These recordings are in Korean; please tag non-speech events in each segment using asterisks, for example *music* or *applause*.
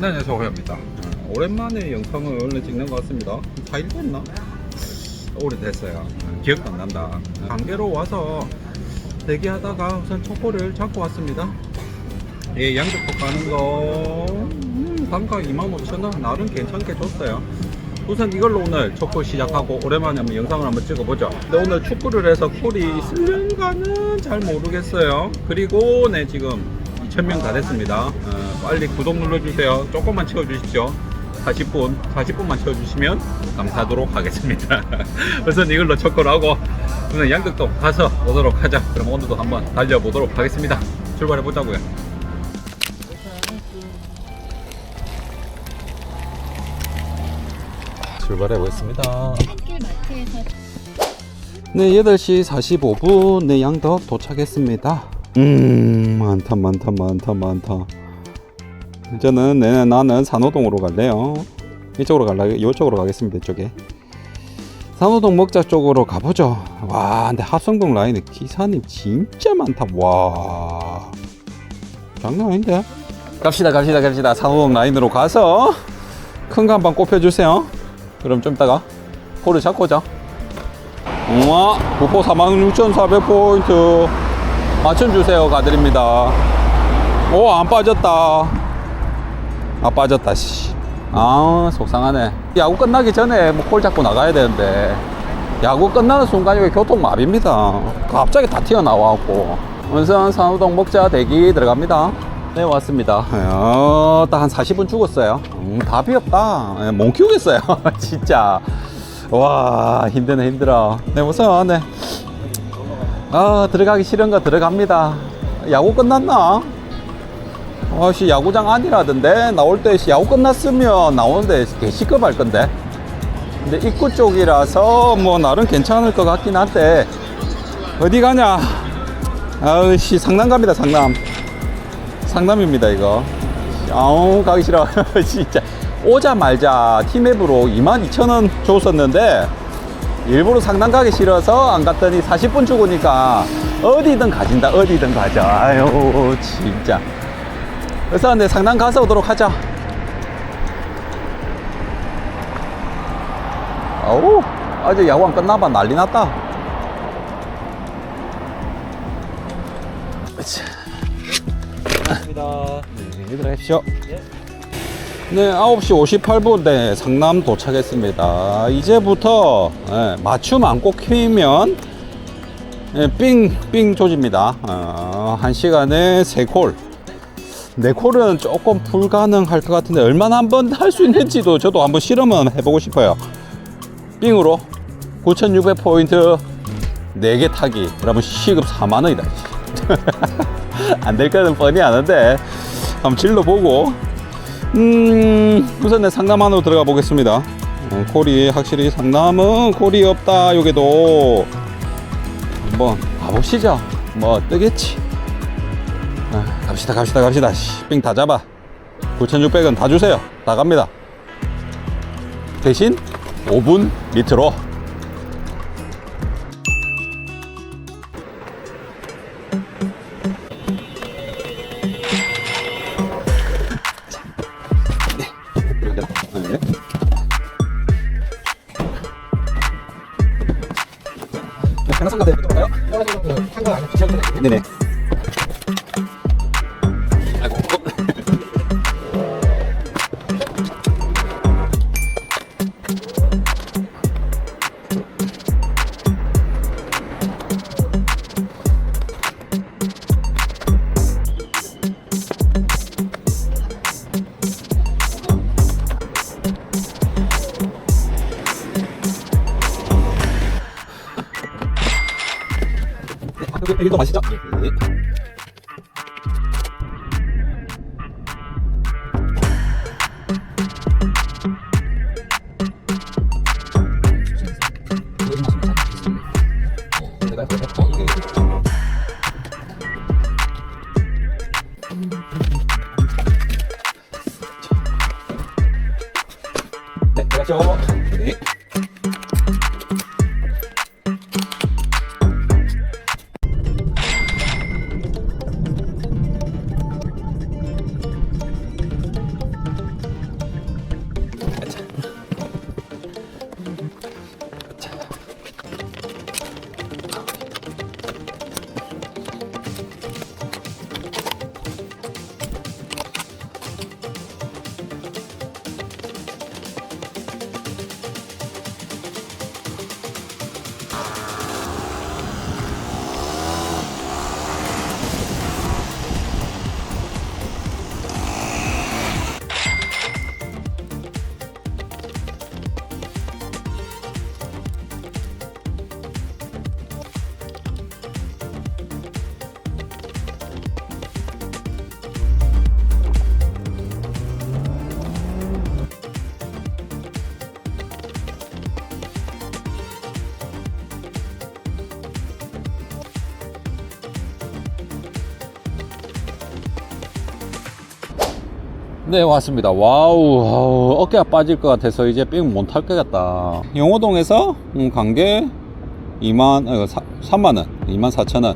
네, 안녕하세요. 호야입니다. 오랜만에 영상을 원래 찍는 것 같습니다. 4일 됐나? 오래됐어요. 기억도 안 난다. 관계로 와서 대기하다가 우선 촛불을 잡고 왔습니다. 예, 양적도 가는 거, 음, 단가 25,000원. 나름 괜찮게 줬어요. 우선 이걸로 오늘 촛불 시작하고 오랜만에 한번 영상을 한번 찍어보죠. 근데 오늘 축구를 해서 콜이 있을런가는 잘 모르겠어요. 그리고 네, 지금 2,000명 다 됐습니다. 어, 빨리 구독 눌러주세요. 조금만 채워주십시오. 40분, 40분만 채워주시면 감사하도록 하겠습니다. *laughs* 우선 이걸로 척걸 하고 우선 양극도 가서 오도록 하자. 그럼 오늘도 한번 달려보도록 하겠습니다. 출발해 보자고요. 출발해 보겠습니다. 한길 마트에서 네, 8시 45분 네, 양덕 도착했습니다. 음, 많다, 많다, 많다, 많다. 저는 네, 나는 산호동으로 갈래요. 이쪽으로 갈라, 이쪽으로 가겠습니다. 이쪽에. 산호동 먹자 쪽으로 가보죠. 와, 근데 합성동 라인에 기사님 진짜 많다. 와, 장난 아닌데? 갑시다, 갑시다, 갑시다. 산호동 라인으로 가서 큰 거 한번 꼽혀주세요. 그럼 좀 이따가 포를 잡고 오자. 우와, 부포 46,400포인트. 맞춰주세요. 가드립니다. 오, 안 빠졌다. 아, 빠졌다, 씨. 아, 속상하네. 야구 끝나기 전에 뭐콜 잡고 나가야 되는데. 야구 끝나는 순간 여기 교통마비입니다. 갑자기 다 튀어나와갖고. 원선 산호동 먹자 대기 들어갑니다. 네, 왔습니다. 어, 딱한 40분 죽었어요. 음, 답이 없다. 예, 못 키우겠어요. *laughs* 진짜. 와 힘드네 힘들어 네 우선 네. 아 들어가기 싫은 거 들어갑니다. 야구 끝났나? 아씨 야구장 아니라던데? 나올 때 야구 끝났으면 나오는데 개시급할 건데. 근데 입구 쪽이라서 뭐 나름 괜찮을 것 같긴 한데. 어디 가냐? 아우씨 상남 갑니다 상남. 상남입니다 이거. 아우 가기 싫어. *laughs* 진짜. 오자 말자. 티맵으로 22,000원 줬었는데 일부러 상당 가기 싫어서 안 갔더니 40분 죽으니까 어디든 가진다 어디든 가자. 아유 진짜. 그래서 내 상당 가서 오도록 하자. 아우 아직 야구 안 끝나봐. 난리 났다. 감사합니다. 네, 들어가십시오. 네, 9시 58분 네, 상남 도착했습니다. 이제부터 예, 맞춤 안 꼽히면 예, 삥, 삥 조집니다. 어, 한 시간에 세콜네 콜은 조금 불가능할 것 같은데 얼마나 한번 *laughs* 할 수 있는지도 저도 한번 실험은 해보고 싶어요. 삥으로 9,600포인트 4개 타기. 여러분 시급 4만원이다. *laughs* 안 될 거는 뻔히 아는데 한번 질러보고 음 우선 내 상담 안으로 들어가 보겠습니다. 어, 콜이 확실히 상담은 콜이 없다 여기도. 한번 가보시죠. 뭐 뜨겠지. 아, 갑시다 갑시다 갑시다. 삥다 잡아. 9,600원 다 주세요. 다 갑니다. 대신 5분 밑으로 네네. 여기 또 마시죠. 네. 네, 들어가죠. 네. 네 왔습니다. 와우, 와우, 어깨가 빠질 것 같아서 이제 삥 못 탈 것 같다. 용호동에서 음, 관계 2만 어, 3만원 2만 4천원.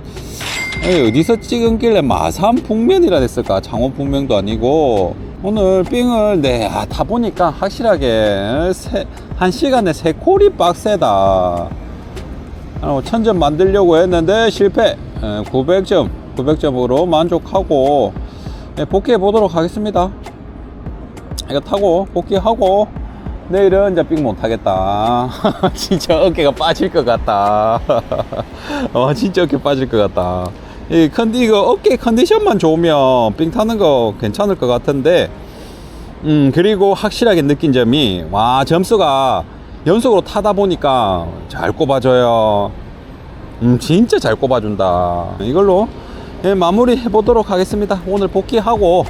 어디서 찍은길래 마산 북면이라 됐을까? 창원 북면도 아니고. 오늘 삥을 네, 아, 타보니까 확실하게 세, 한 시간에 세 콜이 빡세다. 어, 천점 만들려고 했는데 실패. 900점 900점으로 만족하고. 예, 복귀해 보도록 하겠습니다 이거 타고 복귀하고 내일은 이제 삥 못하겠다. *laughs* 진짜 어깨가 빠질 것 같다. *laughs* 어 진짜 어깨 빠질 것 같다. 이 컨디 이거 어깨 컨디션만 좋으면 삥 타는 거 괜찮을 것 같은데 음 그리고 확실하게 느낀 점이 와 점수가 연속으로 타다 보니까 잘 꼽아줘요. 음 진짜 잘 꼽아준다. 이걸로 예, 마무리 해보도록 하겠습니다. 오늘 복귀하고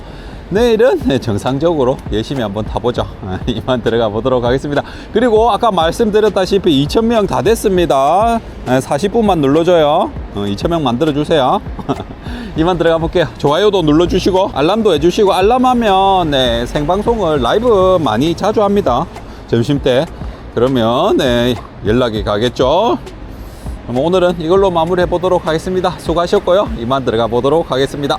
내일은 네, 정상적으로 열심히 한번 타보죠. 이만 들어가 보도록 하겠습니다. 그리고 아까 말씀드렸다시피 2,000명 다 됐습니다. 40분만 눌러줘요. 2,000명 만들어 주세요. *laughs* 이만 들어가 볼게요. 좋아요도 눌러주시고 알람도 해주시고 알람하면 네, 생방송을 라이브 많이 자주 합니다. 점심때. 그러면 네, 연락이 가겠죠? 오늘은 이걸로 마무리해 보도록 하겠습니다. 수고하셨고요. 이만 들어가 보도록 하겠습니다